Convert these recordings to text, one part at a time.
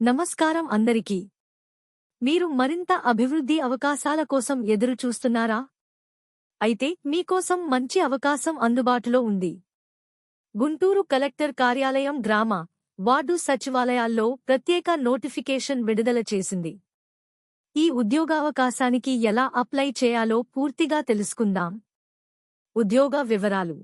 నమస్కారం అందరికీ. మీరు మరింత అభివృద్ధి అవకాశాల కోసం ఎదురు చూస్తున్నారా అయితే మీకోసం మంచి అవకాశం అందుబాటులో ఉంది. గుంటూరు కలెక్టర్ కార్యాలయం గ్రామ వార్డు సచివాలయాల్లో ప్రత్యేక నోటిఫికేషన్ విడుదల చేసింది. ఈ ఉద్యోగావకాశానికి ఎలా అప్లై చేయాలో పూర్తిగా తెలుసుకుందాం. ఉద్యోగ వివరాలు.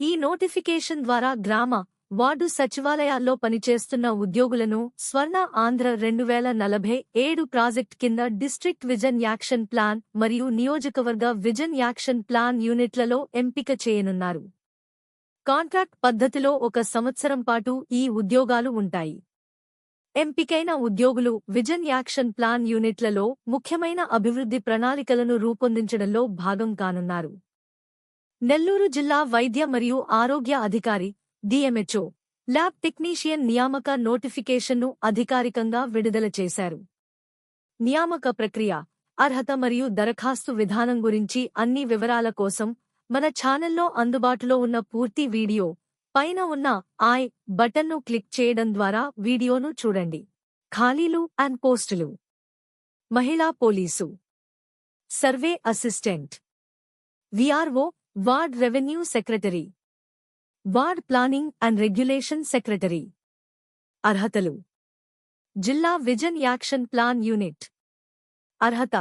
ఈ నోటిఫికేషన్ ద్వారా గ్రామ వార్డు సచివాలయాల్లో పనిచేస్తున్న ఉద్యోగులను స్వర్ణ ఆంధ్ర రెండు వేల నలభై ఏడు ప్రాజెక్ట్ కింద డిస్ట్రిక్ట్ విజన్ యాక్షన్ ప్లాన్ మరియు నియోజకవర్గ విజన్ యాక్షన్ ప్లాన్ యూనిట్లలో ఎంపిక చేయనున్నారు. కాంట్రాక్ట్ పద్ధతిలో ఒక సంవత్సరం పాటు ఈ ఉద్యోగాలు ఉంటాయి. ఎంపికైన ఉద్యోగులు విజన్ యాక్షన్ ప్లాన్ యూనిట్లలో ముఖ్యమైన అభివృద్ధి ప్రణాళికలను రూపొందించడంలో భాగం కానున్నారు. నెల్లూరు జిల్లా వైద్య మరియు ఆరోగ్య అధికారి డిఎంహెచ్ఓ ల్యాబ్ టెక్నీషియన్ నియామక నోటిఫికేషన్ను అధికారికంగా విడుదల చేశారు. నియామక ప్రక్రియ అర్హత మరియు దరఖాస్తు విధానం గురించి అన్ని వివరాల కోసం మన ఛానల్లో అందుబాటులో ఉన్న పూర్తి వీడియో పైన ఉన్న ఐ బటన్ను క్లిక్ చేయడం ద్వారా వీడియోను చూడండి. ఖాళీలు అండ్ పోస్టులు. మహిళా police. Survey assistant. VRO ward revenue secretary. Ward planning and regulation secretary. అర్హతలు. జిల్లా విజన్ యాక్షన్ ప్లాన్ యూనిట్. అర్హత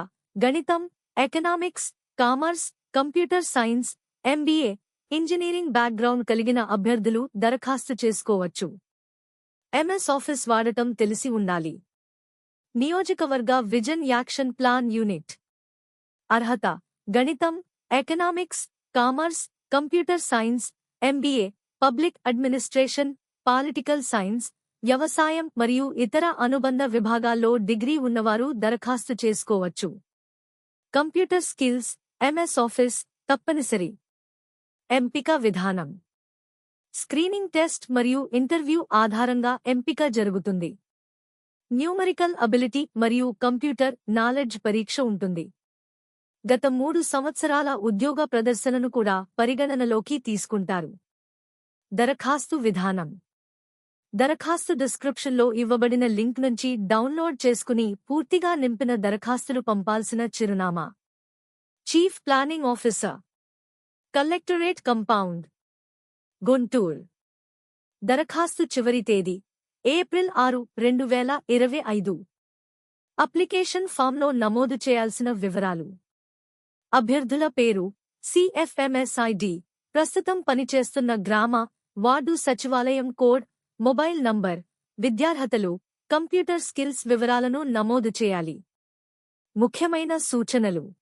గణితం economics commerce computer science MBA engineering background కలిగిన అభ్యర్థులు దరఖాస్తు చేసుకోవచ్చు. ఎంఎస్ ఆఫీస్ వాడటం తెలిసి ఉండాలి. నియోజకవర్గ విజన్ యాక్షన్ ప్లాన్ యూనిట్. అర్హత గణితం economics commerce computer science MBA public administration political science వ్యవసాయం మరియు ఇతర అనుబంధ విభాగాల్లో డిగ్రీ ఉన్నవారు దరఖాస్తు చేసుకోవచ్చు. కంప్యూటర్ స్కిల్స్ ఎంఎస్ ఆఫీస్ తప్పనిసరి. ఎంపిక విధానం. స్క్రీనింగ్ టెస్ట్ మరియు ఇంటర్వ్యూ ఆధారంగా ఎంపిక జరుగుతుంది. న్యూమరికల్ అబిలిటీ మరియు కంప్యూటర్ నాలెడ్జ్ పరీక్ష ఉంటుంది. గత మూడు సంవత్సరాల ఉద్యోగ ప్రదర్శనను కూడా పరిగణనలోకి తీసుకుంటారు. దరఖాస్తు విధానం. దరఖాస్తు డిస్క్రిప్షన్లో ఇవ్వబడిన లింక్ నుంచి డౌన్లోడ్ చేసుకుని పూర్తిగా నింపిన దరఖాస్తులు పంపాల్సిన చిరునామా. Chief planning officer. Collectorate compound. Guntur. దరఖాస్తు చివరి తేదీ. ఏప్రిల్ ఆరు రెండు వేల ఇరవై ఐదు. అప్లికేషన్ ఫామ్లో నమోదు చేయాల్సిన వివరాలు. అభ్యర్థుల పేరు సిఎఫ్ఎంఎస్ఐడి ప్రస్తుతం పనిచేస్తున్న గ్రామ వార్డు సచివాలయం కోడ్ మొబైల్ నంబర్ విద్యార్హతలు కంప్యూటర్ స్కిల్స్ వివరాలను నమోదు చేయాలి. ముఖ్యమైన సూచనలు.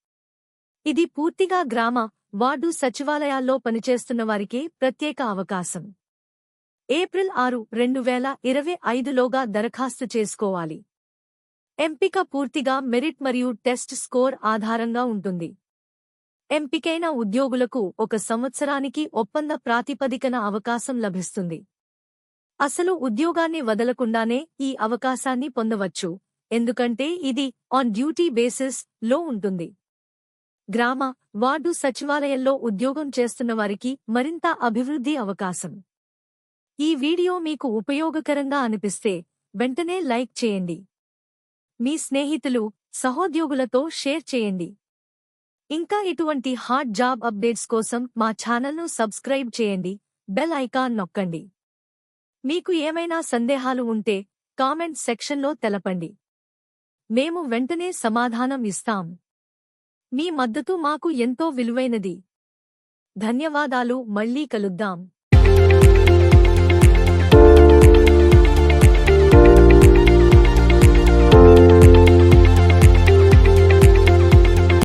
ఇది పూర్తిగా గ్రామ వార్డు సచివాలయాల్లో పనిచేస్తున్న వారికే ప్రత్యేక అవకాశం. ఏప్రిల్ ఆరు రెండు వేల ఇరవై ఐదులోగా దరఖాస్తు చేసుకోవాలి. ఎంపిక పూర్తిగా మెరిట్ మరియు టెస్ట్ స్కోర్ ఆధారంగా ఉంటుంది. ఎంపికైన ఉద్యోగులకు ఒక సంవత్సరానికి ఒప్పంద ప్రాతిపదికన అవకాశం లభిస్తుంది. అసలు ఉద్యోగాన్ని వదలకుండానే ఈ అవకాశాన్ని పొందవచ్చు ఎందుకంటే ఇది ఆన్ డ్యూటీ బేసిస్లో ఉంటుంది. గ్రామ వార్డు సచివాలయంలో ఉద్యోగం చేస్తున్న వారికి మరింత అభివృద్ధి అవకాశం. ఈ వీడియో మీకు ఉపయోగకరంగా అనిపిస్తే వెంటనే లైక్ చేయండి. మీ స్నేహితులు సహోద్యోగులతో షేర్ చేయండి. ఇంకా ఇటువంటి హాట్ జాబ్ అప్డేట్స్ కోసం మా ఛానల్ను సబ్స్క్రైబ్ చేయండి బెల్ ఐకాన్ నొక్కండి. మీకు ఏమైనా సందేహాలు ఉంటే కామెంట్ సెక్షన్లో తెలపండి. మేము వెంటనే సమాధానం ఇస్తాం. మీ మద్దతు మాకు ఎంతో విలువైనది. ధన్యవాదాలు మళ్ళీ కలుద్దాం.